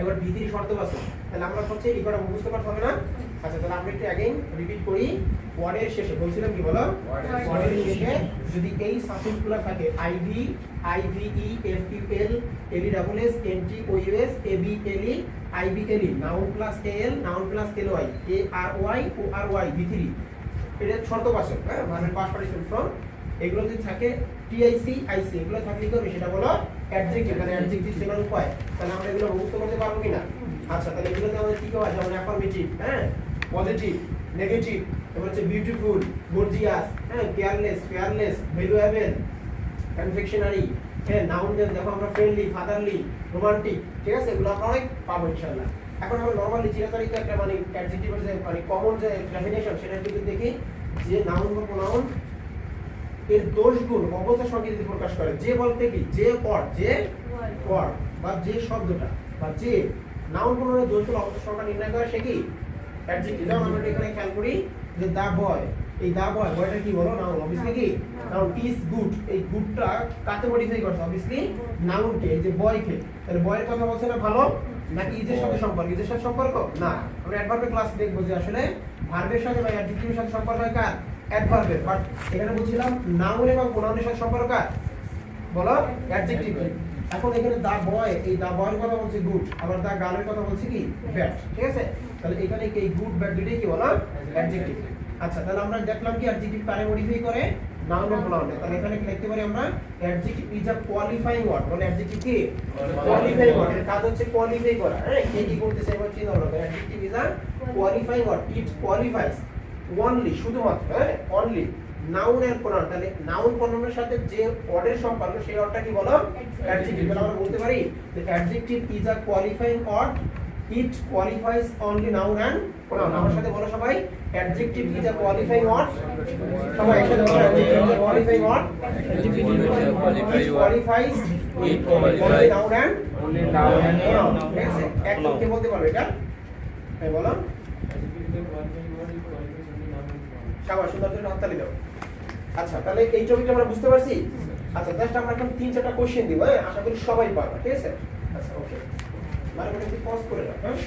এবার ভিতরি শর্ত আছে। তাহলে আমরা হচ্ছে এই কটা করতে হবে না? আচ্ছা তাহলে আমরা একটু অ্যাগেইন রিপিট করি। ওয়ার্ডের শেষে বলছিলাম কি বলো? ওয়ার্ডের শেষে যদি এই সাফিক্সগুলো থাকে I V I V E F U L L double S N T O U S A B L E I B L E noun plus L noun plus L Y A R Y O R Y V three এটা শর্ত বাচক হ্যাঁ? মানে pass participant from এগুলো যদি থাকে TIC আইসি এগুলো থাকলে কি হবে? সেটা বলো অ্যাডজেক্টিভ মানে অ্যাডজেক্টিভ সেগুলো উপায় তাহলে আমরা এগুলো মুখস্থ করতে পারব কিনা? আচ্ছা তাহলে এগুলোতে আমাদের কি হয় যেমন অ্যাফার্মেটিভ হ্যাঁ? পজিটিভ নেগেটিভ এবার হচ্ছে বিউটিফুল গর্জিয়াস হ্যাঁ? কেয়ারলেস ফেয়ারলেস ভ্যালুয়েবল কনফেকশনারি হ্যাঁ? নাউন দেখো আমরা ফ্রেন্ডলি ফাদারলি রোমান্টিক ঠিক আছে? এগুলো আমরা অনেক পাবো, ইনশাআল্লাহ। এখন আমরা নরমালি চিরাচারিত একটা মানে অ্যাডজেক্টিভের মানে কমন যে ডেফিনেশন সেটা যদি দেখি, যে নাউন বা প্রোনাউন এর দোষ গুণ অবস্থা সঙ্গে প্রকাশ করে যে বলতে কি? যে পর যে পর বা যে শব্দটা বা যে নাউন প্রোনাউনের দোষ গুণ অবস্থা সংখ্যা নির্ণয় করে সে কি? অ্যাডজেক্টিভ যেমন আমরা এখানে খেয়াল করি যে দা বয় এই দা বয় বয়টা কি বলো? নাউন অবভিয়াসলি কি? নাউন ইজ গুড এই গুডটা কাকে মডিফাই করছে? অবভিয়াসলি নাউনকে এই যে বয়কে। তাহলে বয়ের কথা বলছে না ভালো? নাকি ইজের সাথে সম্পর্ক? ইজের সাথে সম্পর্ক? না। আমরা অ্যাডভার্বের ক্লাস দেখব যে আসলে ভার্বের সাথে বা অ্যাডজেক্টিভের সাথে সম্পর্ক হয় কার? অ্যাডভার্বের বাট এখানে বলছিলাম নাউন এবং প্রোনাউনের সাথে সম্পর্ক কার? বলো অ্যাডজেক্টিভ এখন এখানে দা বয় এই দা বয়ের কথা বলছে গুড আবার দা গার্লের কথা বলছে কি? ব্যাড ঠিক আছে? তাহলে এখানে এই গুড ব্যাড দুটোই কি বলো? অ্যাডজেক্টিভ আচ্ছা তাহলে আমরা দেখলাম কি অ্যাডজেক্টিভ কারে মডিফাই করে? নাউন বা প্রোনাউনে তাহলে এখানে লিখতে পারি আমরা? Adjective is a qualifying word বলে অ্যাডজেক্টিভ কি? কোয়ালিফাইং ওয়ার্ড এর কাজ হচ্ছে কোয়ালিফাই করা হ্যাঁ? কে কি করতেছে? এবার চিন্তা করো adjective is a qualifying word it qualifies only শুধুমাত্র হ্যাঁ অনলি নাউন এর প্রোনাউন তাহলে নাউন প্রোনাউনের সাথে যে ওয়ার্ডের সম্পর্ক সেই ওয়ার্ডটা কি বলো? অ্যাডজেক্টিভ তাহলে আমরা বলতে পারি যে adjective is a qualifying word it qualifies only noun and pronoun আমার সাথে বলো সবাই adjective is a qualifying word সবাই একসাথে বলো adjective is a qualifying word it qualifies It only qualifies noun and only noun and pronoun pronoun. ঠিক আছে একদম কে বলতে পারবে এটা। হ্যাঁ বলো। আচ্ছা তাহলে এই টপিকটা আমরা বুঝতে পারছি? আচ্ছা জাস্ট আমরা এখন তিন চারটা কোশ্চেন দিব হ্যাঁ? আশা করি সবাই পারবে, ঠিক আছে? আচ্ছা ওকে মানে মানে পজ করে দাও হ্যাঁ?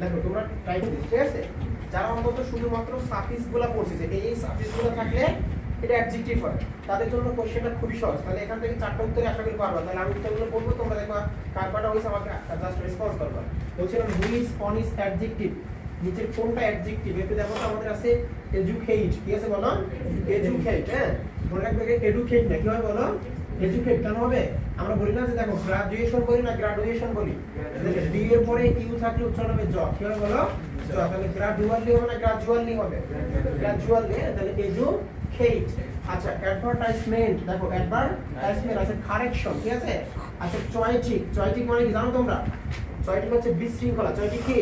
দেখো, তোমরা টাইপ দিচ্ছ, ঠিক আছে? যারা অন্তত শুধুমাত্র সাফিক্সগুলা পড়ছে যে এই সাফিক্সগুলো থাকলে এটা অ্যাডজেক্টিভ হয়। তাদের জন্য কোশ্চেনটা খুবই সহজ। তাহলে এখান থেকে চারটা উত্তরে আশা করি পারবা। তাহলে আমি উত্তরগুলো পড়ব, তোমরা দেখবা কার কাটা হয়েছে আমাকে জাস্ট রেসপন্স করবা। বলছিলাম হুইজ অন ইজ অ্যাডজেক্টিভ নিচের কোনটা অ্যাডজেক্টিভ একটু দেখো তো, আমাদের আছে এডুকেট ঠিক আছে বলো? এডুকেট হ্যাঁ? মনে রাখবে এডুকেট না, কি হয় বলো? এডুকেট কেন হবে? আমরা বলি না যে দেখো গ্রাজুয়েশন বলি না গ্রাজুয়েশন বলি। ডি এর পরে ইউ থাকলে উচ্চারণ হবে জ। কি হবে বলো? জ। তাহলে গ্রাজুয়ালি হবে না গ্রাজুয়ালি হবে? গ্রাজুয়ালি তাহলে এডুকেট আচ্ছা অ্যাডভার্টাইজমেন্ট দেখো অ্যাডভার্টাইজমেন্ট আছে কারেকশন ঠিক আছে? আচ্ছা চয়টিক চয়টিক মানে কি? জানো তোমরা? ছয়টি হচ্ছে বিশৃঙ্খলা ছয়টি কি?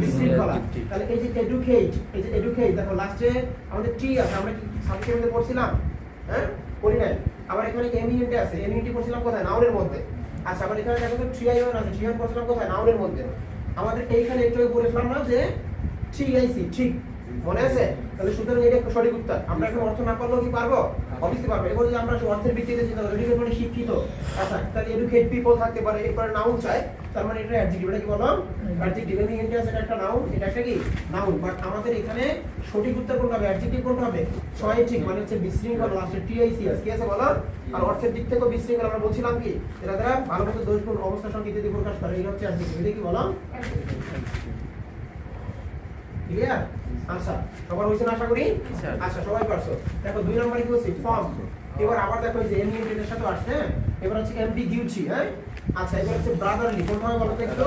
বিশৃঙ্খলা। তাহলে এই যে এডুকেট এই যে এডুকেট দেখো লাস্টে আমাদের টি আছে আমরা কি সাবজেক্টের মধ্যে পড়ছিলাম? হ্যাঁ? পড়ি নাই। আবার এখানে এমিউনিটি আছে এমিউনিটি পড়ছিলাম কোথায়? নাউনের মধ্যে। আচ্ছা আবার এখানে দেখো তো ট্রিআইওন আছে ট্রিআইওন পড়ছিলাম কোথায়? নাউনের মধ্যে। আমাদের এইখানে একটু পড়েছিলাম না যে ঠিআইসি ঠিক। মনে আছে? তাহলে সুতরাং এটা একটা সঠিক উত্তর। আমরা এখন অর্থ না পারলেও কি পারব? অবশ্যই পারব। এবার যদি আমরা অর্থের ভিত্তিতে চিন্তা করি এডুকেট মানে শিক্ষিত। আচ্ছা তাহলে এডুকেট পিপল থাকতে পারে। এরপরে নাউন চাই। তার মানে এটা অ্যাডজেক্টিভ এটা কি বলো অ্যাডজেক্টিভ এমনি ইন্ডিয়াস এটা একটা নাউন এটা একটা কি? নাউন বাট আমাদের এখানে সঠিক উত্তর কোনটা হবে? অ্যাডজেক্টিভ কোনটা হবে? ছয় ঠিক মানে হচ্ছে বিশৃঙ্খল লাস্টে টিআইসিএস কি আছে বলো? আর অর্থের দিক থেকেও বিশৃঙ্খল, আমরা বলছিলাম কি? এরা দ্বারা ভালো মতো দোষ গুণ অবস্থা সংকেত প্রকাশ করে। এই হচ্ছে অ্যাডজেক্টিভ এটা কি বলো ক্লিয়ার আচ্ছা সবার হয়েছে আশা করি? আচ্ছা সবাই পারছ। দেখো দুই নম্বরে কি হচ্ছে? ফর্ম এবার আবার দেখো যে এমনিটের সাথে আসছে হ্যাঁ? এবার হচ্ছে এমবিগিউটি হ্যাঁ? আচ্ছা এবার হচ্ছে ব্রাদারলি কোনটা হয় বলো তো একটু?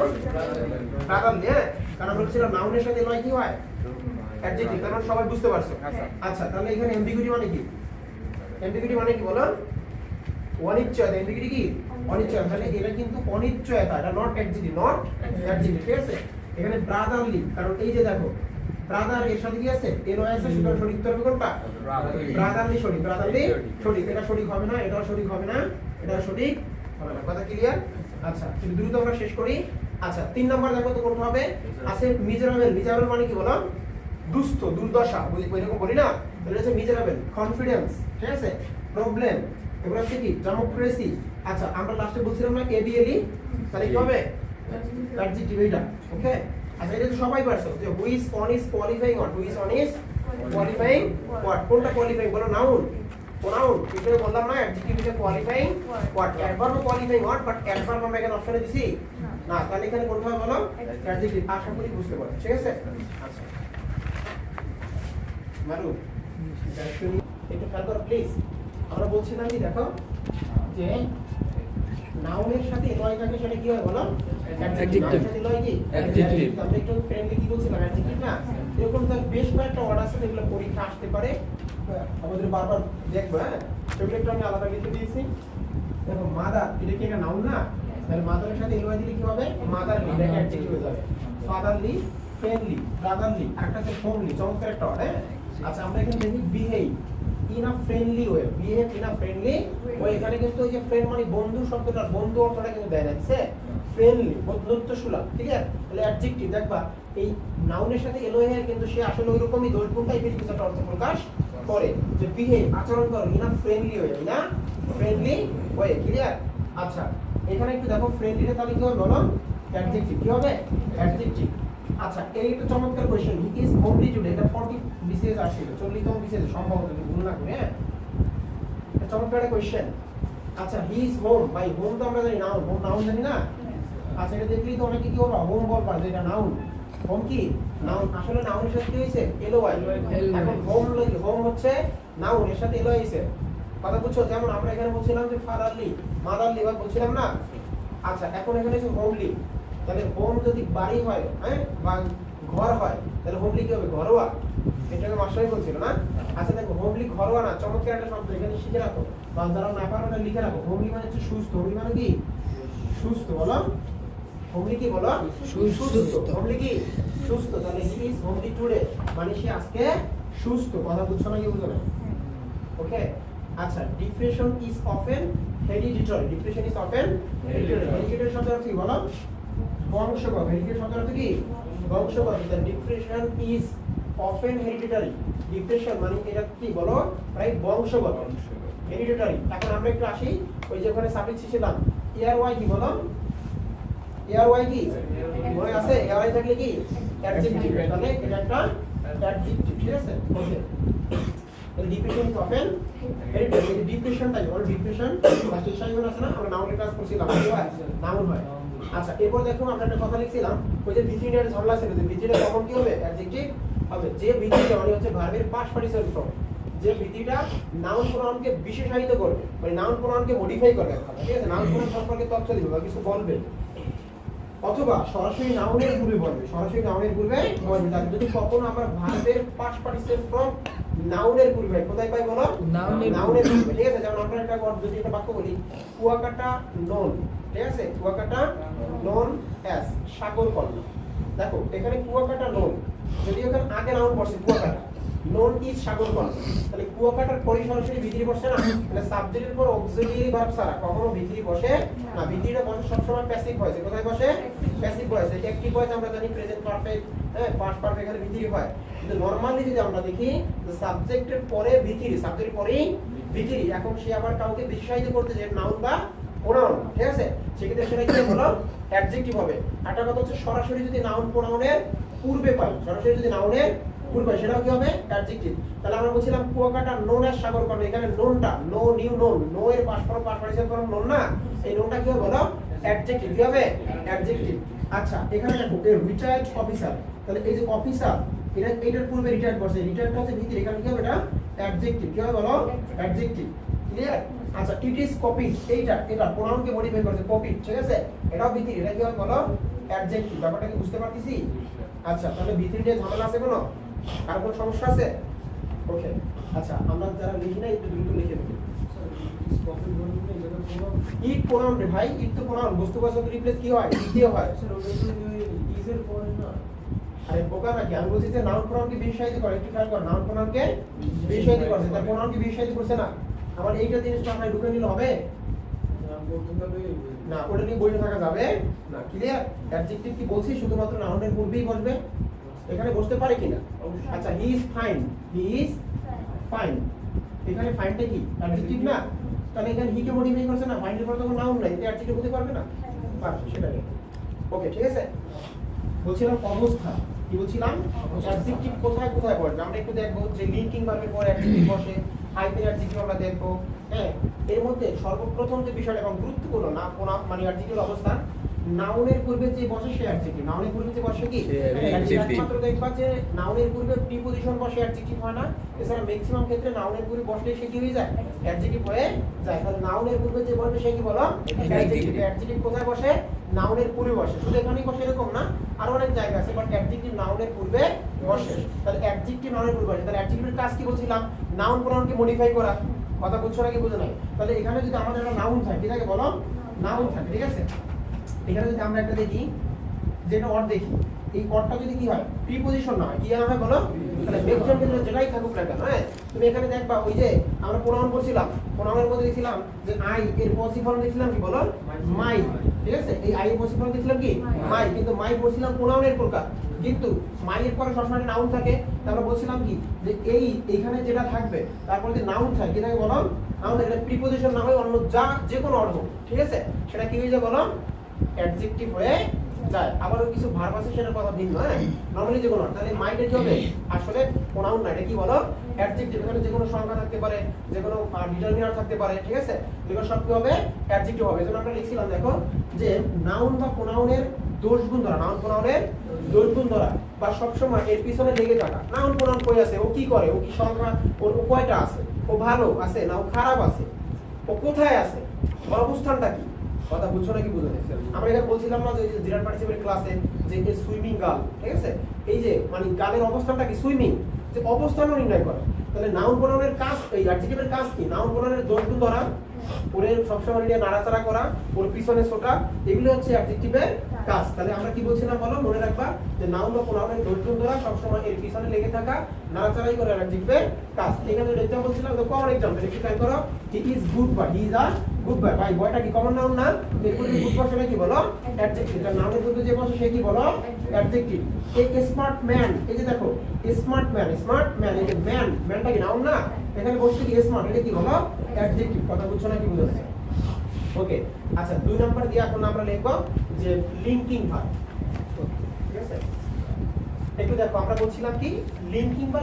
ব্রাদারলি হ্যাঁ? কারণ বলছিলাম নাউনের সাথে নয় কি হয়? অ্যাডজেক্টিভ কারণ সবাই বুঝতে পারছ। আচ্ছা। আচ্ছা তাহলে এখানে এমবিগিউটি মানে কি? এমবিগিউটি মানে কি বলো? অনিশ্চয়তা এমবিগিউটি কি? অনিশ্চয়তা তাহলে এটা কিন্তু অনিশ্চয়তা এটা নট অ্যাডজেক্টিভ নট অ্যাডজেক্টিভ ঠিক আছে? এখানে ব্রাদারলি কারণ এই যে দেখো ব্রাদার এর সাথে কি আছে? এর আছে সুতরাং সঠিক হবে কোনটা? ব্রাদারলি সঠিক ব্রাদারলি সঠিক। এটা সঠিক হবে না, এটাও সঠিক হবে না এটা সঠিক হবে না। কথা ক্লিয়ার আচ্ছা একটু দ্রুত আমরা শেষ করি আচ্ছা তিন নম্বর দেখো তো কোনটা হবে? আছে মিজারেবল মিজারেবল মানে কি বলো? দুস্থ, দুর্দশা বুঝি এরকম বলি না? তাহলে হচ্ছে মিজারেবল কনফিডেন্স ঠিক আছে? প্রবলেম এবার হচ্ছে কি? ডেমোক্রেসি আচ্ছা আমরা লাস্টে বলছিলাম না এবিএলই তাহলে কি হবে? অ্যাডজেক্টিভ এটা ওকে আচ্ছা এটা তো সবাই পারছ। যে who is on is qualifying or who is on is qualifying what কোনটা কোয়ালিফাইং বলো নাউন প্রোনাউন এটা বললাম না adjective is qualifying what adverb qualifying what but adverb আমরা এখানে অপশনে দিছি। না, তাহলে এখানে কোনটা বলো? অ্যাডজেক্টিভ আশা করি বুঝতে পারো ঠিক আছে? আচ্ছা। মারু একটু খেয়াল করো প্লিজ আমরা বলছিলাম কি, দেখো, যে নাউনের সাথে এলয় থাকে সেটা কি হয় বলো? কি? Adjective. আমরা একটু ফ্রেন্ডলি কি বলছিলাম অ্যাডজেক্টিভ না? এরকম তার বেশ কয়েকটা ওয়ার্ড আছে যেগুলো পরীক্ষা আসতে পারে। আমাদের বারবার দেখব হ্যাঁ? সেগুলো একটু আমি আলাদা লিখে দিয়েছি। দেখো মাদার এটা কি একটা নাউন না? তাহলে মাদারের সাথে এলয় দিলে কি হবে? মাদারলি এটা অ্যাডজেক্টিভ হয়ে যাবে। ফাদারলি ফ্রেন্ডলি ব্রাদারলি একটা হচ্ছে হোমলি চমৎকার একটা ওয়ার্ড হ্যাঁ? আচ্ছা আমরা এখানে দেখি behave in a friendly way behave in a friendly way এখানে কিন্তু ওই যে ফ্রেন্ড মানে বন্ধু শব্দটা বন্ধু অর্থটা কিন্তু দেয় যাচ্ছে ফ্রেন্ডলি বন্ধুত্ব সুলভ ঠিক আছে? তাহলে অ্যাডজেক্টিভ দেখবা এই নাউনের সাথে এলো হয়ে কিন্তু সে আসলে ওইরকমই দোষ গুণ টাইপের কিছু একটা অর্থ প্রকাশ করে। যে বিহেভ আচরণ করো ইন আ ফ্রেন্ডলি ওয়ে না ফ্রেন্ডলি ওয়ে ক্লিয়ার আচ্ছা এখানে একটু দেখো ফ্রেন্ডলি তাহলে কি হবে বলো? অ্যাডজেক্টিভ কি হবে? অ্যাডজেক্টিভ আচ্ছা এই একটা চমৎকার question he is homely today এটা 40 বিসিএস আসছিল 40 তম বিসিএস সম্ভবত যদি ভুল না করে হ্যাঁ? চমৎকার একটা কোশ্চেন আচ্ছা he is home by home তো আমরা জানি নাউন হোম নাউন জানি না? আচ্ছা এটা দেখলেই তো অনেকে কি বলবা হোম বলবা যে এটা নাউন হোম কি? নাউন আসলে নাউনের সাথে কি হয়েছে? এলো আই এখন হোম লাগি হোম হচ্ছে নাউন এর সাথে এলো আইছে কথা বুঝছ? যেমন আমরা এখানে বলছিলাম যে ফাদারলি মাদারলি বা বলছিলাম না? আচ্ছা এখন এখানে হচ্ছে হোমলি তাহলে হোম যদি বাড়ি হয় হ্যাঁ? বা ঘর হয় তাহলে হোমলি কি হবে? ঘরোয়া? এটাকে মাস্টারই বলছিল না? আচ্ছা দেখো হোমলি ঘরোয়া না চমৎকার একটা শব্দ এখানে শিখে রাখো। বা যারা না পারো ওটা লিখে রাখো। হোমলি মানে হচ্ছে সুস্থ হোমলি মানে কি? সুস্থ বলো। হোমলি কি বলো? সুস্থ। হোমলি কি? সুস্থ। তাহলে হি ইজ হোমলি টুডে মানে সে আজকে সুস্থ। কথা বুঝছ না কি বুঝো না? ওকে আচ্ছা depression is often hereditary depression is often hereditary hereditary অর্থ কি বলো? বংশগত হেরিডিটরি শব্দের অর্থ কি? বংশগত depression is often hereditary depression মানে এটা কি বলো? প্রায় বংশগত। হেরিডিটরি এখন আমরা একটু আসি ওই যে ওখানে সাবজেক্ট ছিলাম ইয়ার ওয়াই কি বলো? ইয়ার ওয়াই কি? মনে আছে? ইয়ার ওয়াই থাকলে কি? অ্যাডজেক্টিভ তাহলে এটা একটা অ্যাডজেক্টিভ ঠিক আছে? Okay depression is often hereditary ডিপ্রেশনটা কি বলো ডিপ্রেশন বা আছে না? আমরা নাউনের কাজ করছিলাম নাউন হয়। আচ্ছা এরপর দেখো আমরা একটা কথা লিখছিলাম ওই যে ভিত্তিটার ঝামেলা ছিল যে ভিত্তিটা কখন কি হবে? অ্যাডজেক্টিভ হবে। যে ভিত্তিটা মানে হচ্ছে ভার্বের পাস্ট পার্টিসিপেন্ট ফর্ম যে ভিত্তিটা নাউন প্রোনাউনকে বিশেষায়িত করবে মানে নাউন প্রোনাউনকে মডিফাই করবে ঠিক আছে? নাউন প্রোনাউন সম্পর্কে তথ্য দিবে বা কিছু বলবে। অথবা সরাসরি নাউনের পূর্বে বলবে সরাসরি নাউনের পূর্বে বলবে। তাহলে যদি কখনো আমরা ভার্বের পাস্ট পার্টিসিপেন্ট ফর্ম নাউনের পূর্বে কোথায় পাই বলো? নাউনের নাউনের পূর্বে ঠিক আছে? যেমন আমরা একটা যদি একটা বাক্য বলি কুয়াকাটা নন ঠিক আছে? কুয়াকাটা নন সাগর কন্যা দেখো, এখানে কুয়াকাটা নন যদি আগে বসে কুয়াকাটা। নন ইজ সাগর কন্যা তাহলে কুয়াকাটার পরে সরাসরি ভিতরি বসে না? তাহলে সাবজেক্টের পর অক্সিলিয়ারি ভার্ব ছাড়া কখনো ভিতরি বসে না। বসে সবসময় প্যাসিভ ভয়েসে কোথায় বসে? প্যাসিভ ভয়েসে অ্যাক্টিভ ভয়েস আমরা জানি প্রেজেন্ট পারফেক্ট হ্যাঁ পাস্ট পারফেক্ট এখানে ভিতরি হয়। কিন্তু নরমালি যদি আমরা দেখি সাবজেক্টের পরে ভিতরি সাবজেক্টের পরেই ভিতরি এখন সে আবার কাউকে বিশেষায়িত করতে যে নাউন বা প্রোনাউন ঠিক আছে? সেক্ষেত্রে সেটা কি হলো? অ্যাডজেক্টিভ হবে। একটা কথা হচ্ছে, সরাসরি যদি নাউন প্রোনাউনের পূর্বে পাই, সরাসরি যদি নাউনের পূর্বে সেটাও কি হবে? অ্যাডজেক্টিভ তাহলে আমরা বলছিলাম, কুয়াকাটা নোন এর সাগর কর্ণ এখানে নোনটা নো নিউ নোন নো এর পাশ পারিসের ফর্ম নোন না। এই নোনটা কি হবে বলো? অ্যাডজেক্টিভ কি হবে? অ্যাডজেক্টিভ আচ্ছা এখানে দেখো রিটায়ার্ড অফিসার তাহলে এই যে অফিসার এটা এটার পূর্বে রিটায়ার্ড করছে। রিটায়ার্ডটা হচ্ছে ভিতরে এখানে কি হবে এটা? অ্যাডজেক্টিভ কি হবে বলো? অ্যাডজেক্টিভ ক্লিয়ার আচ্ছা ইট ইজ কপি এইটা, এটা প্রোনাউনকে মডিফাই করেছে কপি ঠিক আছে? এটাও ভিতরি এটা কি হবে বলো? অ্যাডজেক্টিভ ব্যাপারটা কি বুঝতে পারতেছি? আচ্ছা তাহলে ভিতরি নিয়ে ঝামেলা আছে কোনো? আর কোনো সমস্যা আছে? ওকে আচ্ছা আমরা যারা লিখি না, একটু দ্রুত লিখে দিই ইট প্রোনাউন রে ভাই ইট তো প্রোনাউন বস্তু বাচক রিপ্লেস কি হয়? দ্বিতীয় হয়। আরে, বোকা নাকি? আমি বলছি যে নাউন প্রোনাউনকে বিশেষায়িত করে, একটু খেয়াল কর নাউন প্রোনাউনকে বিশেষায়িত করছে তার প্রোনাউনকে বিশেষায়িত করছে না। আমার এইটা জিনিসটা আপনার ঢুকে নিলে হবে? না। ওটা নিয়ে বসে থাকা যাবে? না। ক্লিয়ার অ্যাডজেক্টিভ কি বলছি? শুধুমাত্র নাউনের পূর্বেই বসবে? এখানে বসতে পারে কি কিনা আচ্ছা he is fine he is fine এখানে ফাইনটা কি? অ্যাডজেক্টিভ না? তাহলে এখানে হি কে মডিফাই করছে না? ফাইন্ডের পরে তখন নাউন নাই। এটা অ্যাডজেক্টিভ হতে পারবে না? পারবে সেটাই ওকে ঠিক আছে? বলছিলাম অবস্থা কি বলছিলাম? অ্যাডজেক্টিভ কোথায় কোথায় পড়বে? আমরা একটু দেখব যে লিঙ্কিং ভার্বের পর অ্যাডজেক্টিভ বসে। হাইপের অ্যাডজেক্টিভ আমরা দেখব? হ্যাঁ এর মধ্যে সর্বপ্রথম যে বিষয়টা এবং গুরুত্বপূর্ণ, না মানে অ্যাডজেক্টিভ অবস্থান? নাউনের পূর্বে যে বসে সে অ্যাডজেক্টিভ নাউনের পূর্বে যে বসে কি? একমাত্র দেখবা যে নাউনের পূর্বে প্রিপজিশন বসে অ্যাডজেক্টিভ হয় না এছাড়া ম্যাক্সিমাম ক্ষেত্রে নাউনের পূর্বে বসলে সে কি হয়ে যায়? অ্যাডজেক্টিভ হয়ে যায়। তাহলে নাউনের পূর্বে যে বসবে সে কি বলো? অ্যাডজেক্টিভ অ্যাডজেক্টিভ কোথায় বসে? নাউনের পূর্বে বসে। শুধু এখানেই বসে এরকম না আরও অনেক জায়গা আছে বাট অ্যাডজেক্টিভ নাউনের পূর্বে বসে। তাহলে অ্যাডজেক্টিভ নাউনের পূর্বে বসে। তাহলে অ্যাডজেক্টিভের কাজ কি বলছিলাম? নাউন প্রোনাউনকে মডিফাই করা। কথা বুঝছ নাকি বুঝো নাই? তাহলে এখানে যদি আমাদের একটা নাউন থাকে ঠিক আছে বলো? নাউন থাকে ঠিক আছে? এখানে যদি আমরা একটা দেখি যেটা অর দেখি এই অরটা যদি কি হয়? প্রিপজিশন না হয়। কি হয় বলো? তাহলে মেকজন কিন্তু যেটাই থাকুক না কেন হ্যাঁ? তুমি এখানে দেখবা ওই যে আমরা প্রোনাউন করছিলাম প্রোনাউনের মধ্যে দেখছিলাম যে আই এর পসিবল দেখছিলাম কি বলো? মাই ঠিক আছে? এই আই এর পসিবল দেখছিলাম কি মাই কিন্তু মাই বলছিলাম প্রোনাউনের প্রকার। কিন্তু মাইয়ের পরে সবসময় নাউন থাকে। তারপর বলছিলাম কি? যে এই এখানে যেটা থাকবে তারপরে যে নাউন থাকে কি থাকে বলো? নাউন এটা প্রিপজিশন না হয় অন্য যা যে কোনো অর্থ ঠিক আছে? সেটা কি হয়ে যায় বলো? অ্যাডজেক্টিভ হয়ে যায়। আবারও কিছু ভার্ব আছে কথা ভিন্ন হ্যাঁ? যে কোনো তাহলে কি হবে? আসলে প্রোনাউন না, এটা কি বলো? অ্যাডজেক্টিভ এখানে যে কোনো সংখ্যা থাকতে পারে যে কোনো ডিটারমিনার থাকতে পারে, ঠিক আছে? সব কি হবে? অ্যাডজেক্টিভ হবে। আমরা লিখছিলাম, দেখো, যে নাউন বা প্রোনাউনের দোষ গুণ ধরা নাউন প্রোনাউনের দোষ গুণ ধরা, বা সবসময় এর পিছনে লেগে থাকা। নাউন প্রোনাউন কই আছে? ও কি করে? ও কি সংখ্যা ওর কয়টা আছে? ও ভালো আছে না? ও খারাপ আছে? ও কোথায় আছে? অবস্থানটা কি? কথা বুঝছ নাকি বুঝো? আমরা এখানে বলছিলাম না যে জিরান পার্টিসিপেট ক্লাসে যে এই সুইমিং গাল ঠিক আছে? এই যে মানে গালের অবস্থানটা কি সুইমিং যে অবস্থানও নির্ণয় করে। তাহলে নাউন প্রোনাউনের কাজ, এই অ্যাডজেক্টিভের কাজ কি? নাউন প্রোনাউনের দোষ গুণ ধরা, ওরে সবসময় নিয়ে নাড়াচাড়া করা, ওর পিছনে ছোটা, এগুলো হচ্ছে অ্যাডজেক্টিভের কাজ। তাহলে আমরা কি বলছিলাম বলো? মনে রাখবা যে নাউন বা প্রোনাউনের দোষ ধরা সবসময় এর পিছনে লেগে থাকা, নাড়াচাড়াই করে অ্যাডজেক্টিভের কাজ। এখানে একটা বলছিলাম তো কমন এক্সাম্পল একটু ট্রাই করো। He is good boy he is a ভাই কি কমন না? কি বলো? যে সে কি বলো? অ্যাডজেক্টিভ এই স্মার্ট ম্যান দেখো স্মার্ট ম্যান স্মার্ট ম্যান এই যে ম্যান ম্যানটা কি না? কি স্মার্ট এটা কি অ্যাডজেক্টিভ কথা ওকে আচ্ছা দুই নাম্বার দিয়ে এখন আমরা লিখব যে লিঙ্কিং ঠিক আছে? দেখো, আমরা বলছিলাম কি? লিঙ্কিং বা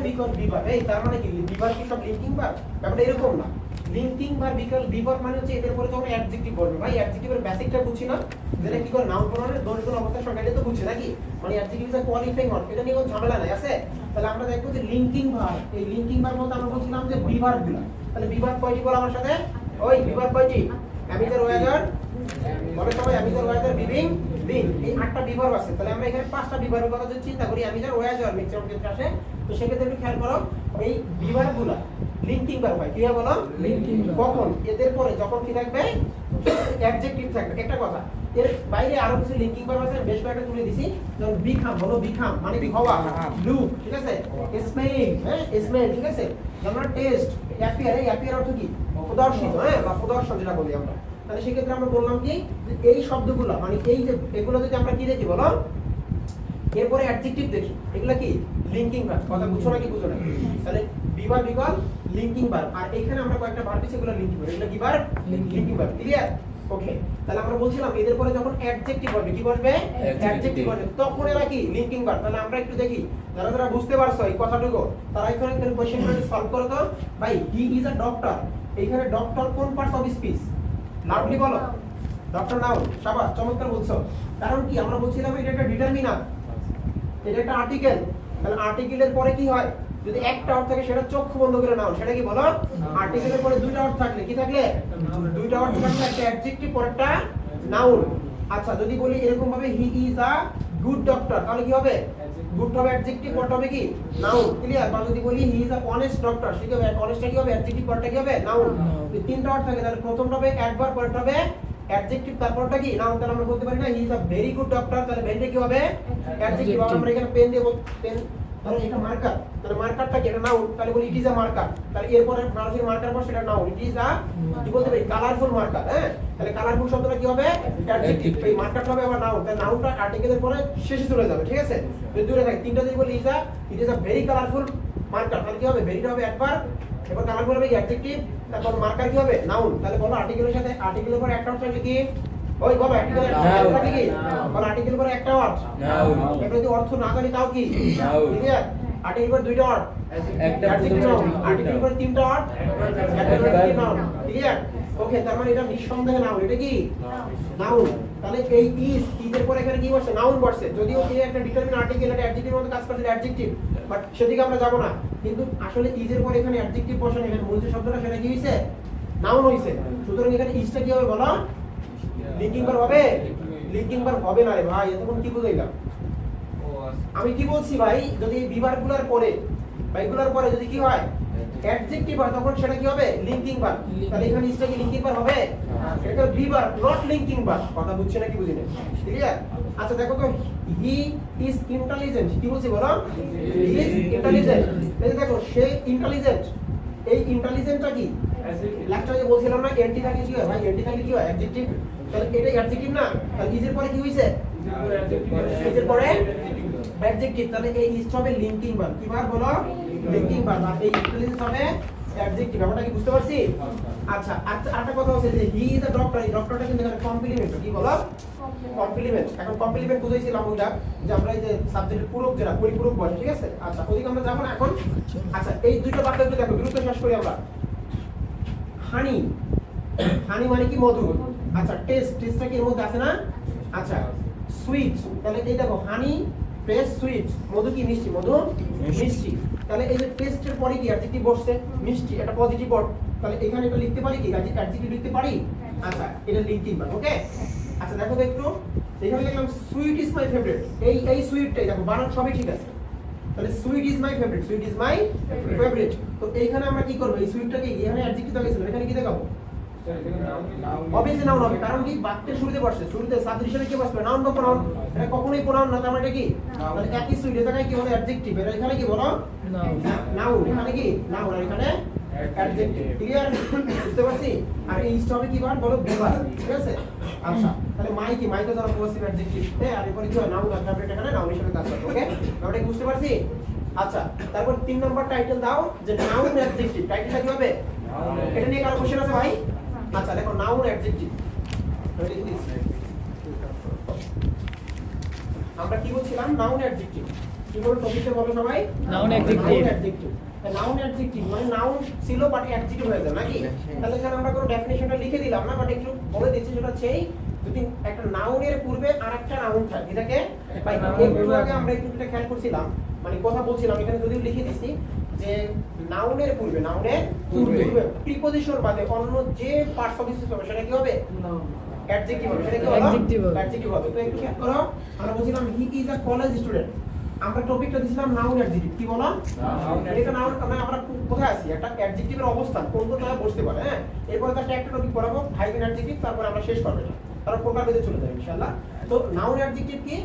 এই মানে কি? কি সব লিঙ্কিং ভার্ব ব্যাপারটা এরকম না। লিঙ্কিং বা বিকল বিভাগ মানে হচ্ছে এদের পরে যখন অ্যাডজেক্টিভ বলবে। ভাই অ্যাডজেক্টিভের বেসিকটা বুঝি না, যেটা কি করে নাউন প্রোনাউনের দোষ গুণ অবস্থার সংখ্যা এটা তো বুঝছি নাকি? মানে অ্যাডজেক্টিভ ইজ কোয়ালিফাইং ওয়ার্ড এটা নিয়ে কোনো ঝামেলা নাই, আছে? তাহলে আমরা দেখব যে লিঙ্কিং ভার্ব এই লিঙ্কিং ভার্ব বলতে আমরা বলছিলাম যে বিভাগগুলো তাহলে বিভাগ কয়টি বল আমার সাথে? ওই বিভাগ কয়টি? অ্যামিজার ওয়াজার বলে সবাই অ্যামিজার ওয়াজার বিবিং বিং এই আটটা বিভাগ আছে, তাহলে আমরা এখানে পাঁচটা বিভাগের কথা যদি চিন্তা করি অ্যামিজার ওয়াজার মিক্সচার ক্ষেত্রে আসে, তো সেক্ষেত্রে একটু খেয়াল করো, এই বিভাগগুলো লিঙ্কিং ভার্ব হয় কি হয় বলো Linking কখন? এদের পরে যখন কি থাকবে? অ্যাডজেক্টিভ থাকবে। একটা কথা এর বাইরে আরও কিছু লিঙ্কিং ভার্ব আছে বেশ কয়েকটা তুলে দিছি। যেমন বিখাম বিখাম মানে কি হওয়া? লুক ঠিক আছে? স্মেল হ্যাঁ স্মেল ঠিক আছে? যেমন টেস্ট অ্যাপিয়ার এই অ্যাপিয়ার অর্থ কি? প্রদর্শিত হ্যাঁ বা প্রদর্শন যেটা বলি আমরা। তাহলে সেক্ষেত্রে আমরা বললাম কি? যে এই শব্দগুলো মানে এই যে এগুলো যদি আমরা কি দেখি বলো? এরপরে অ্যাডজেক্টিভ দেখি। এগুলা কি? লিঙ্কিং ভার্ব কথা বুঝছ নাকি বুঝো না? তাহলে বিভার বিকল লিঙ্কিং ভার্ব আর এখানে আমরা কয়েকটা ভার্ব দিছি এগুলো লিঙ্কিং ভার্ব এগুলো কি verb linking verb clear okay তাহলে আমরা বলছিলাম এদের পরে যখন অ্যাডজেক্টিভ বলবে কি বলবে? অ্যাডজেক্টিভ বলবে। তখন এরা কি? লিঙ্কিং ভার্ব তাহলে আমরা একটু দেখি। যারা যারা বুঝতে পারছ এই কথাটুকু তারা এখানে একটু কোশ্চেনটা সলভ করো তো ভাই হি ইজ আ ডক্টর এখানে ডক্টর কোন পার্টস অফ স্পিচ লাউডলি বলো। ডক্টর নাও সাবাস চমৎকার বলছো। কারণ কি? আমরা বলছিলাম এটা একটা ডিটারমিনার এটা একটা আর্টিকেল তাহলে আর্টিকেলের পরে কি হয়? যদি একটা অর্থ থাকে, সেটা চোখ বন্ধ করে নাও। সেটা কি বলো? আর্টিকেলের পরে দুইটা অর্থ থাকলে কি থাকলে? দুইটা অর্থ থাকলে একটা অ্যাডজেক্টিভ পরেরটা নাউন আচ্ছা যদি বলি এরকম ভাবে he is a good doctor তাহলে কি হবে? গুড হবে অ্যাডজেক্টিভ পরটা হবে কি? নাউন ক্লিয়ার বা যদি বলি he is a honest doctor সেটা হবে? অনেস্টটা কি হবে? অ্যাডজেক্টিভ পরটা কি হবে? নাউন। তিনটা অর্থ থাকে, তাহলে প্রথমটা হবে অ্যাডভার্ব পরেরটা হবে অ্যাডজেক্টিভ তারপরটা কি? নাউন তাহলে আমরা বলতে পারি না he is a very good doctor তাহলে ভেরিটা কি হবে? অ্যাডজেক্টিভ আমরা এখানে পেন দেব পেন তাহলে এটা মার্কার তাহলে মার্কারটা কি? এটা নাউন তাহলে বলি ইট ইজ আ মার্কার তাহলে এরপরে ব্রাউজিং মার্কার পর সেটা নাউন ইট ইজ আ কি বলতে পারি? কালারফুল মার্কার হ্যাঁ? তাহলে কালারফুল শব্দটা কি হবে? অ্যাডজেক্টিভ এই মার্কারটা হবে আবার নাউন তাহলে নাউনটা আর্টিকেলের পরে শেষে চলে যাবে ঠিক আছে? যদি দূরে থাকে তিনটা যদি বলি is a it is a very colourful marker তাহলে কি হবে? ভেরিটা হবে অ্যাডভার্ব এবার কালারফুল হবে অ্যাডজেক্টিভ তারপর মার্কার কি হবে? নাউন তাহলে বলো আর্টিকেলের সাথে আর্টিকেলের পরে একটা অর্থ কি? ওই বলো আর্টিকেলের. একটা কি? বলো আর্টিকেলের পরে একটা ওয়ার্ড Noun. এটা যদি অর্থ না জানি তাও কি? Noun. ক্লিয়ার আর্টিকেল পরে দুইটা ওয়ার্ড একটা নাউন আর্টিকেল পরে তিনটা word adjective noun clear okay তার মানে এটা নিঃসন্দেহে নাউন এটা কি? নাউন তাহলে এই ইজ ইজের পরে এখানে কি বসছে? নাউন বসছে। যদিও কি একটা ডিটারমিন আর্টিকেল এটা অ্যাডজেক্টিভ মতো কাজ করছে অ্যাডজেক্টিভ বাট সেদিকে আমরা যাব না। কিন্তু আসলে ইজের পরে এখানে অ্যাডজেক্টিভ বসানো এখানে মূল যে শব্দটা সেটা কি হইছে? নাউন হইছে। সুতরাং এখানে ইজটা কি হবে বলো? লিঙ্কিং বার হবে? লিঙ্কিং বার হবে না রে ভাই এতক্ষণ কি বুঝাইলাম? আমি কি বলছি ভাই যদি বিভারগুলোর পরে বাইগুলোর পরে যদি কি হয়? অ্যাডজেক্টিভ হয় তখন সেটা কি হবে? লিঙ্কিং বার তাহলে এখানে ইজটা কি লিঙ্কিং বার হবে? এটা বিভার নট লিঙ্কিং বার কথা বুঝছে নাকি বুঝি না ক্লিয়ার আচ্ছা দেখো তো হি ইজ ইন্টেলিজেন্ট কি বলছি বলো? হি ইজ ইন্টেলিজেন্ট এই দেখো সে ইন্টেলিজেন্ট এই ইন্টেলিজেন্টটা কি? লেকচারে যে বলছিলাম না এন্টি থাকলে কি হয়? ভাই এন্টি থাকলে কি হয়? অ্যাডজেক্টিভ তাহলে এটা অ্যাডজেক্টিভ না? তাহলে ইজের পরে কি হইছে? ইজের পরে অ্যাডজেক্টিভ তাহলে এই ইস্ট হবে লিঙ্কিং ভার্ব কি ভার্ব বলো? লিঙ্কিং ভার্ব আর এই ইন্টেলিজেন্স হবে অ্যাডজেক্টিভ আমরা কি বুঝতে পারছি? আচ্ছা আচ্ছা আরেকটা কথা হচ্ছে যে হি ইজ আ ডক্টর এই ডক্টরটা কিন্তু এখানে কমপ্লিমেন্ট কি বলো? কমপ্লিমেন্ট এখন কমপ্লিমেন্ট বুঝাইছিলাম ওইটা যে আমরা এই যে সাবজেক্টের পূরক যেটা পরিপূরক বলে ঠিক আছে? আচ্ছা ওদিকে আমরা যাব না এখন। আচ্ছা এই দুইটা বাক্য একটু দেখো দ্রুত শেষ করি আমরা। হানি হানি মানে কি মধু? আচ্ছা টেস্ট টেস্টটা কি এর মধ্যে আছে না? আচ্ছা সুইট তাহলে এই দেখো হানি টেস্ট সুইট মধু কি মিষ্টি? মধু মিষ্টি। তাহলে এই যে টেস্টের পরে কি অ্যাডজেক্টিভ বসছে? মিষ্টি এটা পজিটিভ ওয়ার্ড তাহলে এখানে এটা লিখতে পারি কি? অ্যাডজেক্টিভ লিখতে পারি? আচ্ছা এটা লিঙ্কিং বার ওকে আচ্ছা দেখো তো একটু। এখানে লিখলাম সুইট ইজ মাই ফেভারিট এই এই সুইটটাই দেখো বানান সবই ঠিক আছে। তাহলে sweet is my favourite sweet is my favourite তো এইখানে আমরা কি করব? এই সুইটটাকে এখানে অ্যাডজেক্টিভ লাগাইছিলাম এখানে কি দেখাবো? অবভিয়াসলি নাউন হবে কারণ কি বাক্যের শুরুতে বসছে। শুরুতে সাবজেক্ট হিসেবে কি বসবে? নাউন বা প্রনাউন এটা কখনোই প্রনাউন না তার মানে কি? তাহলে একই সুইট এর কি বলে অ্যাডজেক্টিভ এটা এখানে কি বলো? নাউন এখানে কি? নাউন আর এখানে অ্যাডজেক্টিভ ক্লিয়ার বুঝতে পারছি? আর এই ইস্ট হবে কি বার বলো বিভার ঠিক আছে? আচ্ছা তাহলে মাই কি? মাই তো জানা পজিটিভ অ্যাডজেক্টিভ হ্যাঁ আর এরপরে কি হয়? নাউন আর ভার্ব এখানে নাউন হিসেবে কাজ করবে ওকে আমরা কি বুঝতে পারছি? আচ্ছা তারপর তিন নম্বর টাইটেল দাও যে নাউন অ্যাডজেক্টিভ টাইটেলটা কি হবে? এটা নিয়ে কারও কোশ্চেন আছে ভাই? আচ্ছা দেখো নাউন অ্যাডজেক্টিভ আমরা কি বলছিলাম? নাউন অ্যাডজেক্টিভ কি বলে টপিকে বলো সবাই। Noun adjective. Adjective noun adjective মানে নাউন ছিল বাট অ্যাডজেক্টিভ হয়ে যায় নাকি? তাহলে এখানে আমরা কোনো ডেফিনেশনটা লিখে দিলাম না বাট একটু বলে দিচ্ছি সেটা হচ্ছে যদি একটা নাউনের পূর্বে আরেকটা নাউন থাকে এটাকে একটু আগে আমরা একটু খেয়াল করছিলাম মানে কথা বলছিলাম এখানে যদিও লিখে দিছি যে নাউনের পূর্বে নাউনের পূর্বে। প্রিপজিশন বাদে অন্য যে পার্টস অফ স্পিচ হবে সেটা কি হবে? অ্যাডজেক্টিভ হবে সেটা কি। অ্যাডজেক্টিভ হবে। তো একটু খেয়াল করো আমরা বলছিলাম he is a college student আমরা টপিকটা দিছিলাম নাউন অ্যাডজেক্টিভ কি বলো? এটা নাউন আমরা আমরা কোথায় আছি? একটা অ্যাডজেক্টিভের অবস্থান কোন কোন জায়গায় বসতে পারে হ্যাঁ? এরপরে তার একটা টপিক পড়াবো হাইভেন অ্যাডজেক্টিভ তারপর আমরা শেষ করব তারপর প্রকার ভেদে চলে যাবে ইনশাআল্লাহ। তো নাউন অ্যাডজেক্টিভ কি?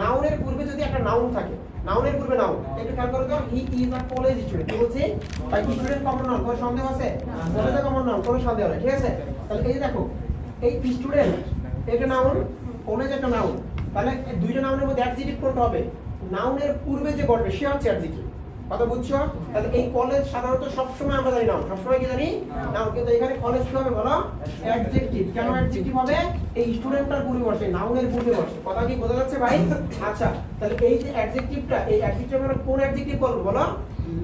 নাউনের পূর্বে যদি একটা নাউন থাকে নাউনের পূর্বে নাউন একটু খেয়াল করো তো he is a college student কি বলছি? ভাই স্টুডেন্ট কমন নাউন কোনো সন্দেহ আছে? কলেজে কমন নাউন কোনো সন্দেহ নেই ঠিক আছে? তাহলে এই দেখো এই স্টুডেন্ট এটা নাউন কলেজ একটা নাউন তাহলে দুইটা নাউনের মধ্যে অ্যাডজেক্টিভ কোনটা হবে? নাউনের পূর্বে যে বসবে সে হচ্ছে অ্যাডজেক্টিভ কথা বুঝছ? তাহলে এই কলেজ সাধারণত সবসময় আমরা জানি নাউন। সবসময় কি জানি? নাউন। কিন্তু এখানে কলেজ কি হবে বলো? অ্যাডজেক্টিভ কেন অ্যাডজেক্টিভ হবে? এই স্টুডেন্টটার পূর্বে বসে নাউনের পূর্বে বসে কথা কি বোঝা যাচ্ছে ভাই? আচ্ছা তাহলে এই যে অ্যাডজেক্টিভটা এই অ্যাডজেক্টিভ আমরা কোন অ্যাডজেক্টিভ বলব বলো?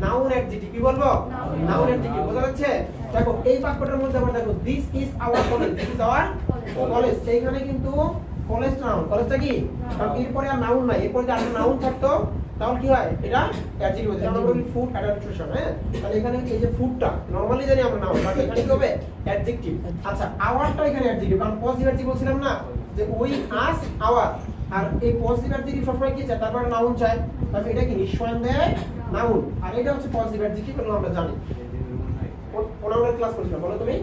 নাউন অ্যাডজেক্টিভ কি বলব? নাউন অ্যাডজেক্টিভ বোঝা যাচ্ছে? দেখো এই বাক্যটার মধ্যে আমরা দেখো this is our college this is our college এইখানে কিন্তু কলেজ নাউন কলেজটা কি কারণ এরপরে আর নাউন নাই। এরপরে যদি আর নাউন থাকতো তাহলে কি হয়? এটা অ্যাডজেক্টিভ হচ্ছে আমরা বলি ফুড অ্যাডাপ্টেশন হ্যাঁ? তাহলে এখানে এই যে ফুডটা নরমালি জানি আমরা নাউন বাট এখানে কি হবে? অ্যাডজেক্টিভ আচ্ছা আওয়ারটা এখানে অ্যাডজেক্টিভ কারণ পজিটিভ অ্যাডজেক্টিভ বলছিলাম না? যে ওই আস আওয়ার আর এই পজিটিভ অ্যাডজেক্টিভ সবসময় কি চায়? তারপরে নাউন চায়। তাহলে এটা কি? নিঃসন্দেহে নাউন। আর এটা হচ্ছে পজিটিভ অ্যাডজেক্টিভ এগুলো আমরা জানি। প্রোনাউনের ক্লাস করছিলাম বলো তুমি?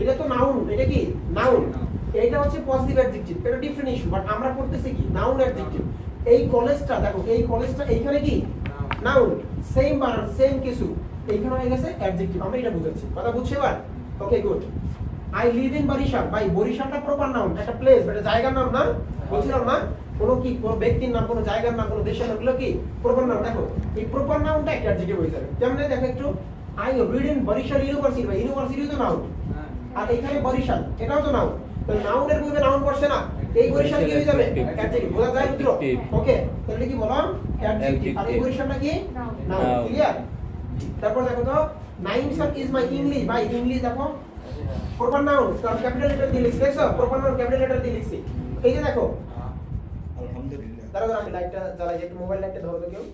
এটা তো নাউন এটা কি? নাউন। এইটা হচ্ছে পজিটিভ অ্যাডজেক্টিভ এটা ডিফারেন্ট ইস্যু বাট আমরা করতেছি কি? নাউন অ্যাডজেক্টিভ এই কলেজটা দেখো এই কলেজটা এইখানে কি? নাউন সেম বানান সেম কিছু। এইখানে হয়ে গেছে অ্যাডজেক্টিভ আমরা এটা বুঝাচ্ছি। কথা বুঝছ এবার? Okay good I live in Barishal ভাই বরিশালটা প্রপার নাউন একটা প্লেস একটা জায়গার নাম না? বলছিলাম না? কোনো কি কোনো ব্যক্তির নাম কোনো জায়গার নাম কোনো দেশের নাম কি? প্রপার নাম দেখো এই প্রপার নাউনটা একটা অ্যাডজেক্টিভ হয়ে যাবে। কেমন দেখো একটু। I read in Barishal university ভাই ইউনিভার্সিটি তো নাউন আর এখানে বরিশাল এটাও তো নাউন তো নাউনের পূর্বে নাউন বসছে না। এই বরিশাল কি হয়ে যাবে? অ্যাডজেক্টিভ বোঝা যায় মিত্র? ওকে তাহলে কি বললাম? অ্যাডজেক্টিভ আর এই বরিশালটা কি? নাউন ক্লিয়ার তারপর দেখো তো nine sir is my English ভাই ইংলিশ দেখো। প্রপার নাউন তার ক্যাপিটাল লেটার দিয়ে লিখছি দেখছ? প্রপার নাউন ক্যাপিটাল লেটার দিয়ে লিখছি। এই যে দেখো। আলহামদুলিল্লাহ। দাঁড়াও দাঁড়াও, আমি লাইটটা জ্বালাই একটু মোবাইল লাইটটা ধরো তো কেউ।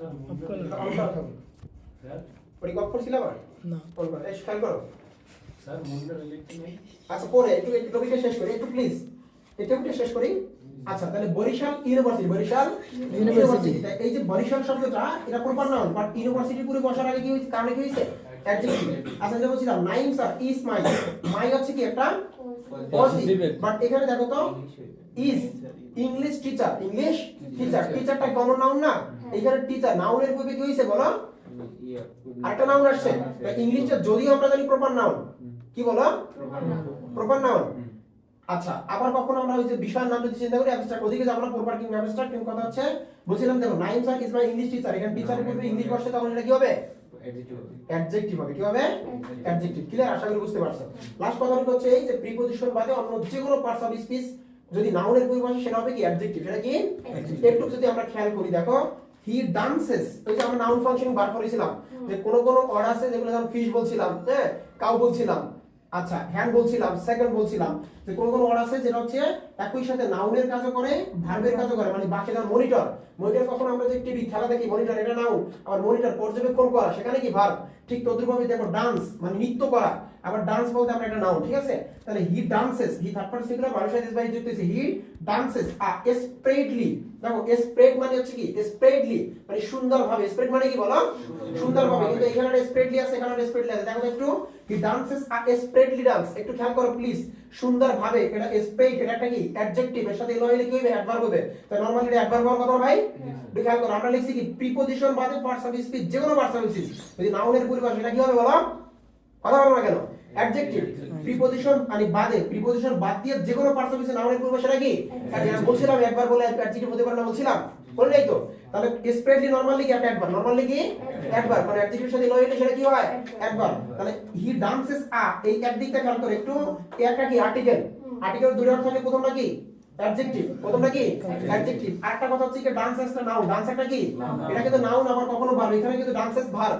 অন করা থাকবে ওই অফ করছিলাম আর না। অন করো এই খেয়াল করো। স্যার মন্ডল ইলেকট্রিক আচ্ছা পরে একটু একটু টপিকটা শেষ করি একটু প্লিজ এই টপিকটা শেষ করি। আচ্ছা তাহলে বরিশাল ইউনিভার্সিটি বরিশাল ইউনিভার্সিটি এই যে বরিশাল শব্দটা এটা প্রপার নাউন বাট ইউনিভার্সিটি পুরো বসার আগে কি হয়েছে কারণে কি হয়েছে? আচ্ছা যে বলছিলাম nine sir is my my হচ্ছে কি একটা? বাট এখানে দেখো তো is English teacher English teacher টিচারটা common noun না? এখানে টিচার নাউনের পূর্বে কি হয়েছে বলো? আরেকটা নাউন আসছে। ইংলিশটা যদিও আমরা জানি প্রপার নাউন কি বলো? প্রপার নাউন আচ্ছা আবার কখনো আমরা ওই যে বিষয়ের নাম যদি চিন্তা করি অ্যাবস্ট্রাক্ট ওদিকে যাব না প্রপার কিং অ্যাবস্ট্রাক্ট কিং কথা হচ্ছে বলছিলাম দেখো nine sir is my English teacher এখানে টিচারের পূর্বে ইংলিশ বসে তখন এটা কি হবে? অ্যাডজেক্টিভ হবে। কি হবে? অ্যাডজেক্টিভ ক্লিয়ার আশা করি বুঝতে পারছ। লাস্ট কথাটা হচ্ছে এই যে প্রিপজিশন বাদে অন্য যে কোনো পার্টস অফ স্পিচ যদি নাউনের বসে সেটা হবে কি অ্যাডজেক্টিভ সেটা কি? একটু যদি আমরা খেয়াল করি দেখো হি ডান্সেস ওই যে আমরা নাউন ফাংশন বার করেছিলাম যে কোন কোন ওয়ার্ড আছে যেগুলো যেমন ফিশ বলছিলাম হ্যাঁ কাউ বলছিলাম আচ্ছা হ্যান্ড বলছিলাম সেকেন্ড বলছিলাম, যে কোন কোন ওয়ার্ড আছে যেটা হচ্ছে একই সাথে নাউনের কাজও করে ভার্বের কাজও করে মানে বাকি যেমন মনিটর মনিটর কখন আমরা যে টিভি খেলা দেখি মনিটর এটা নাউন আবার মনিটর পর্যবেক্ষণ করা, সেখানে কি ভার্ব ঠিক তদ্রুপভাবে দেখো ডান্স মানে নৃত্য করা, আবার ডান্স বলতে আমরা একটা নাউন ঠিক আছে? তাহলে he dances he third person singular মানুষের দিস বাই যুক্ত হয়েছে হি ডান্সেস আ স্প্রেডলি দেখো স্প্রেড মানে হচ্ছে কি? স্প্রেডলি মানে সুন্দরভাবে স্প্রেড মানে কি বলো? সুন্দরভাবে, কিন্তু এখানে স্প্রেডলি আছে এখানে স্প্রেডলি আছে, দেখো একটু। হি ডান্সেস আ স্প্রেডলি ডান্স একটু খেয়াল করো প্লিজ সুন্দরভাবে এটা স্প্রেড এটা একটা কি? অ্যাডজেক্টিভ এর সাথে হলে কি হবে? অ্যাডভার্ব হবে। তাই নরমালি এটা অ্যাডভার্ব হওয়ার কথা ভাই? একটু খেয়াল করো আমরা লিখছি কি? প্রিপজিশন বাদে পার্টস অফ স্পিচ যে কোনো পার্টস অফ স্পিচ যদি নাউনের পরিভাষা এটা কি হবে বলো কথা বলো না কেন? অ্যাডজেক্টিভ প্রিপজিশন মানে বাদে প্রিপজিশন বাদ দিয়ে যে কোনো পার্টস অফ স্পিচ নাউনের পরিভাষা সেটা কি? আমি বলছিলাম একবার বলে অ্যাডজেক্টিভ হতে পারে না বলছিলাম। বলে নাই তো। তাহলে স্প্রেডলি নরমালি কি? একটা একবার নরমালি কি? একবার মানে অ্যাডজেক্টিভের সাথে লয় সেটা কি হয়? একবার তাহলে হি ডান্সেস আ এই একদিকটা খেয়াল করে একটু একটা কি? আর্টিকেল আর্টিকেল অর্থ থাকে প্রথমটা কি? অ্যাডজেক্টিভ প্রথমটা কি? অ্যাডজেক্টিভ আরেকটা কথা হচ্ছে কি? ডান্স একটা নাউন ডান্স একটা কি? এটা কিন্তু নাউন আবার কখনো ভার্ব এখানে কিন্তু ডান্সেস ভার্ব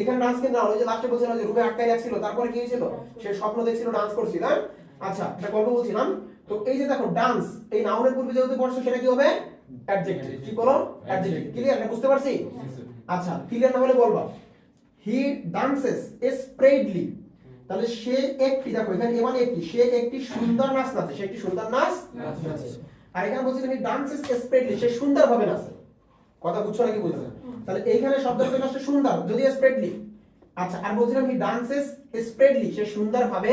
এখানে ডান্স কিন্তু নাউন ওই যে লাস্টে বলছিলাম যে রুমে আটকাই রাখছিল তারপরে কি হয়েছিল? সে স্বপ্ন দেখছিল ডান্স করছিল হ্যাঁ? আচ্ছা এটা গল্প বলছিলাম। তো এই যে দেখো ডান্স এই নাউনের পূর্বে যেহেতু বসছে সেটা কি হবে? অ্যাডজেক্টিভ কি বলো? অ্যাডজেক্টিভ ক্লিয়ার বুঝতে পারছি? আচ্ছা ক্লিয়ার না হলে বলবা। হি ডান্সেস স্প্রেডলি তাহলে সে একটি দেখো এখানে এমন একটি। সে একটি সুন্দর নাচ নাচে। সে একটি সুন্দর নাচ নাচে আর এখানে বলছি হি ডান্সেস স্প্রেডলি সে সুন্দরভাবে নাচে। কথা বুঝছ নাকি বুঝছ? তাহলে এইখানে শব্দটা চলে আসছে সুন্দর যদি স্প্রেডলি আচ্ছা আর বলছিলাম হি ডান্সেস স্প্রেডলি সে সুন্দরভাবে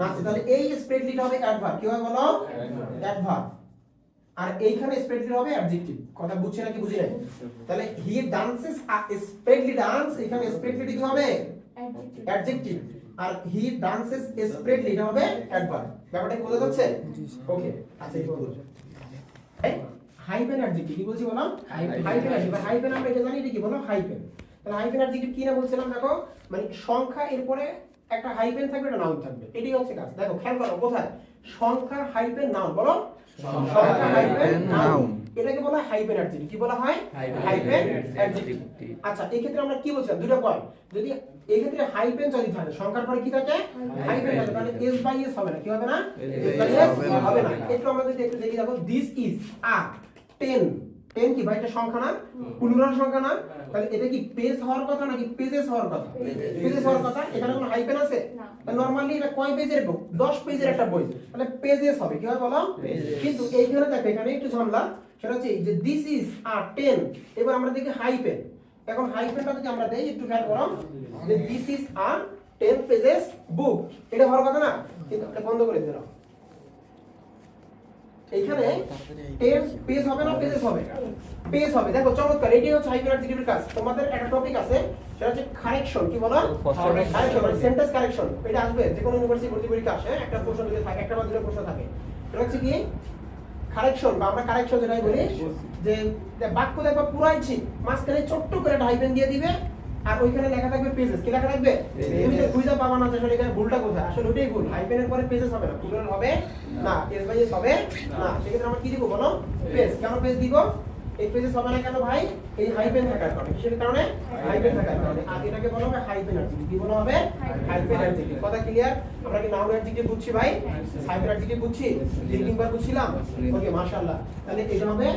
নাচে। তাহলে এই স্প্রেডলিটা হবে অ্যাডভার্ব কি হবে বলো? অ্যাডভার্ব আর এইখানে স্প্রেডলি হবে অ্যাডজেক্টিভ কথা বুঝছে নাকি বুঝি নাই? তাহলে হি ডান্সেস আ স্প্রেডলি ডান্স এখানে স্প্রেডলি কি হবে? অ্যাডজেক্টিভ আর হি ডান্সেস স্প্রেডলি এটা হবে অ্যাডভার্ব ব্যাপারটা কি বোঝা যাচ্ছে? ওকে আচ্ছা কি বলব হাইপেন অ্যাডজেক্টিভ কি বলছি বলো? হাইপেন অ্যাডজেক্টিভ হাইপেন আমরা এটা জানি এটা কি বলো? হাইপেন তাহলে হাইপেন অ্যাডজেক্টিভ কি না বলছিলাম দেখো? মানে সংখ্যা এরপরে একটা হাইপেন থাকবে একটা নাউন থাকবে। এটাই হচ্ছে কাজ। দেখো খেয়াল করো কোথায়? সংখ্যা হাইপেন নাউন বলো? নাউন এটাকে বলা হয় হাইপেন অ্যাডজেক্টিভ কি বলা হয়? হাইপেন অ্যাডজেক্টিভ আচ্ছা এই ক্ষেত্রে আমরা কি বলছিলাম? দুটো পয়েন্ট যদি এই ক্ষেত্রে হাইপেন যদি থাকে সংখ্যার পরে কি থাকে? হাইপেন থাকে তাহলে এস বাই এস হবে না। কি হবে না? এস বাই এস হবে না। একটু আমরা যদি একটু দেখি দেখো দিস ইজ আ 10 10 কি? ভাই এটা সংখ্যা না? প্লুরাল সংখ্যা না? তাহলে এটা কি পেজ হওয়ার কথা নাকি পেজেস হওয়ার কথা? পেজেস। হওয়ার কথা? এখানে কোনো হাইপেন আছে? নরমালি এটা কয় পেজের বুক 10 পেজের একটা বই। তাহলে পেজেস হবে। কি হবে বলো কিন্তু এইখানে দেখো এখানে একটু ঝামেলা। সেটা হচ্ছে যে দিস ইজ আ 10 এবার আমরা দেখি হাইপেন এখন হাইপেনটা যদি আমরা দেই একটু খেয়াল করো। যে this is a 10 pages book এটা হওয়ার কথা না? কিন্তু এটা বন্ধ করে দিলাম। এইখানে টেন পেজ হবে না পেজেস হবে? পেজ হবে। দেখো চমৎকার। এটাই হচ্ছে কাজ তোমাদের একটা টপিক আছে সেটা হচ্ছে কারেকশন কি বলো? কারেকশন সেন্টেন্স কারেকশন এটা আসবে যে কোনো ইউনিভার্সিটি ভর্তি পরীক্ষা আসে একটা প্রশ্ন যদি থাকে একটা বা দুটো প্রশ্ন থাকে। এটা হচ্ছে কি? কারেকশন বা আমরা কারেকশন যেটাই বলি যে যে বাক্য দেখবা পুরাই ঠিক মাঝখানে ছোট্ট করে একটা হাইফেন দিয়ে দিবে আর ওইখানে লেখা থাকবে পেজেস কি লেখা থাকবে? তুমি তো খুঁজে পাবা না আসলে এখানে ভুলটা কোথায়? আসলে ওটাই ভুল। হাইফেনের পরে পেজেস হবে না। প্লুরাল হবে না। এস বাই এস হবে না। সেক্ষেত্রে আমরা কি দিব বলো? পেজ কেন পেজ দিব? এই পেজেস হবে না কেন ভাই? এই হাইফেন থাকার কারণে। কিসের কারণে? হাইফেন থাকার কারণে। আর এটাকে বলা হবে হাইফেন অ্যাডজেক্টিভ কি বলা হবে? হাইফেন অ্যাডজেক্টিভ কথা ক্লিয়ার আমরা কি নাউন অ্যাডজেক্টিভ বুঝছি ভাই? হাইফেন অ্যাডজেক্টিভ বুঝছি? লিঙ্কিং বার বুঝছিলাম? ওকে মাশাআল্লাহ। তাহলে এটা হবে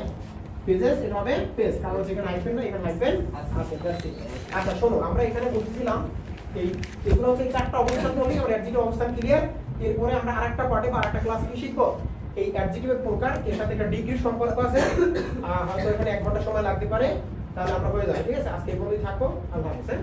পেজেস এটা হবে পেজ কারণ যেখানে হাইফেন না, এখানে হাইফেন আছে আচ্ছা শোনো, আমরা এখানে বুঝছিলাম এই এগুলো হচ্ছে চারটা অবস্থান ধরলেই আমরা অ্যাডজেক্টিভ অবস্থান ক্লিয়ার এরপরে আমরা আরেকটা পার্টে বা আরেকটা ক্লাসে কি শিখব? এই অ্যাডজেক্টিভের প্রকার, এর সাথে একটা ডিগ্রির সম্পর্ক আছে হয়তো এখানে এক ঘণ্টা সময় লাগতে পারে, তাহলে আমরা হয়ে যাবে, ঠিক আছে? আজকে এই পর্যন্তই থাকব আল্লাহ হাফেজ হ্যাঁ?